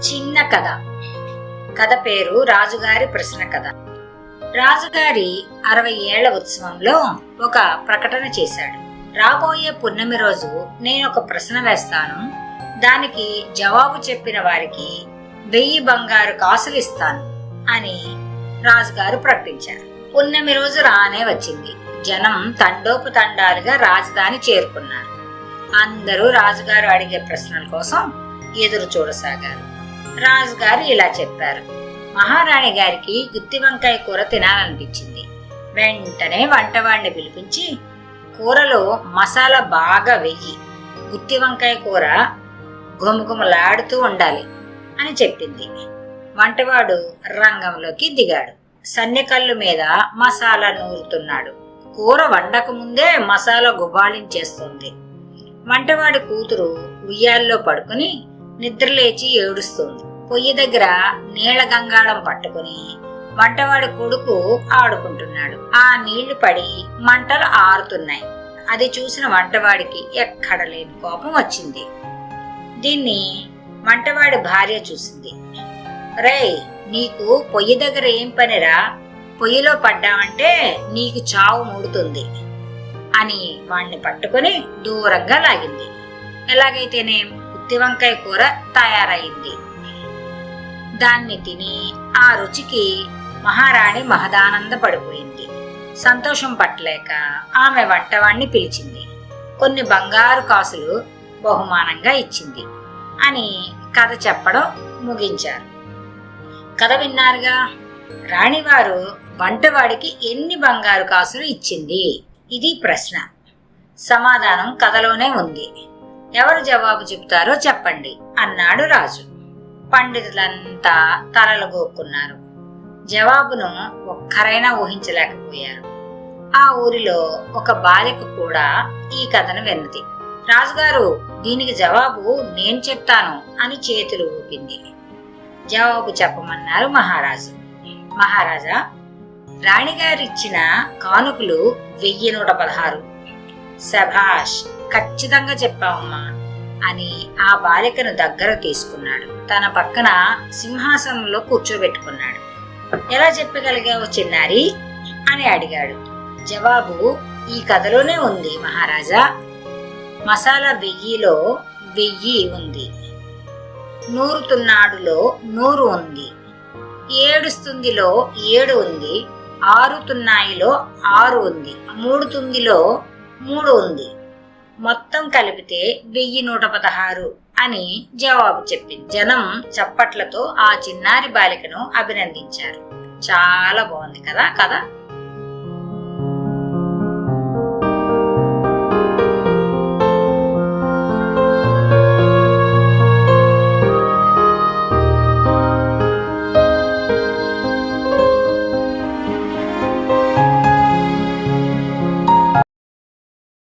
చిన్న కథ. కథ పేరు రాజుగారి ప్రశ్న కథ. రాజుగారి అరవై ఏళ్ళ ఉత్సవంలో ఒక ప్రకటన చేశాడు. రాబోయే పున్నమి రోజు నేను ఒక ప్రశ్న వేస్తాను. దానికి జవాబు చెప్పిన వారికి వెయ్యి బంగారు కాసులు ఇస్తాను అని రాజుగారు ప్రకటించారు. పున్నమి రోజు రానే వచ్చింది. జనం తండోపు తండాలుగా రాజధాని చేరుకున్నారు. అందరూ రాజుగారు అడిగే ప్రశ్నల కోసం ఎదురు చూడసాగారు. రాజుగారు ఇలా చెప్పారు. మహారాణి గారికి గుత్తి వంకాయ కూర తినాలనిపించింది. వెంటనే వంటవాడిని పిలిపించి కూరలో మసాలా బాగా వెయ్యి గుత్తి వంకాయ కూర గుమగుమలాడుతూ ఉండాలి అని చెప్పింది. వంటవాడు రంగంలోకి దిగాడు. సన్నెకల్లు మీద మసాలా నూరుతున్నాడు. కూర వండక ముందే మసాలా గుబాళించేస్తుంది. వంటవాడి కూతురు ఉయ్యాల్లో పడుకుని నిద్రలేచి ఏడుస్తుంది. పొయ్యి దగ్గర నీళ్ళ గంగాళం పట్టుకుని వంటవాడి కొడుకు ఆడుకుంటున్నాడు. ఆ నీళ్ళు పడి మంటలు ఆరుతున్నాయి. అది చూసిన వంటవాడికి ఎక్కడ లేని కోపం వచ్చింది. దీన్ని వంటవాడి భార్య చూసింది. రేయ్ నీకు పొయ్యి దగ్గర ఏం పనిరా? పొయ్యిలో పడ్డావంటే నీకు చావు మూడుతుంది అని వాణ్ణి పట్టుకుని దూరంగా లాగింది. ఎలాగైతేనేం? ఉత్తి వంకాయ కూర తయారైంది. దాన్ని తిని ఆ రుచికి మహారాణి మహదానంద పడిపోయింది సంతోషం పట్టలేక ఆమె వంటవాణ్ణి పిలిచింది. కొన్ని బంగారు కాసులు బహుమానంగా ఇచ్చింది అని కథ చెప్పడం ముగించారు. కథ విన్నారుగా? రాణివారు వంటవాడికి ఎన్ని బంగారు కాసులు ఇచ్చింది? ఇది ప్రశ్న. సమాధానం కథలోనే ఉంది. ఎవరు జవాబు చెప్తారో చెప్పండి అన్నాడు రాజు. పండితులంతా తలలు గోక్కున్నారు. జవాబును ఒక్కరైనా ఊహించలేకపోయారు. ఆ ఊరిలో ఒక బాలిక కూడా ఈ కథను విన్నది. రాజుగారు దీనికి జవాబు నేను చెప్తాను అని చేతులు ఊపింది. జవాబు చెప్పమన్నారు మహారాజు. మహారాజా రాణిగారిచ్చిన కానుకలు వెయ్యి నూట పదహారు. శభాష్ ఖచ్చితంగా చెప్పావమ్మా అని ఆ బాలికను దగ్గర తీసుకున్నాడు. తన పక్కన సింహాసనంలో కూర్చోబెట్టుకున్నాడు. ఎలా చెప్పగలిగావు చిన్నారి? అని అడిగాడు. జవాబు ఈ కథలోనే ఉంది మహారాజా. మసాలా వెయ్యిలో వెయ్యి ఉంది. నూరుతున్నాడులో నూరు ఉంది. ఏడుస్తుందిలో ఏడు ఉంది. ఆరుతున్నాయిలో ఆరు ఉంది. మూడుతుందిలో మూడు ఉంది. మొత్తం కలిపితే వెయ్యి నూట పదహారు అని జవాబు చెప్పింది. జనం చప్పట్లతో ఆ చిన్నారి బాలికను అభినందించారు. చాలా బాగుంది కదా కదా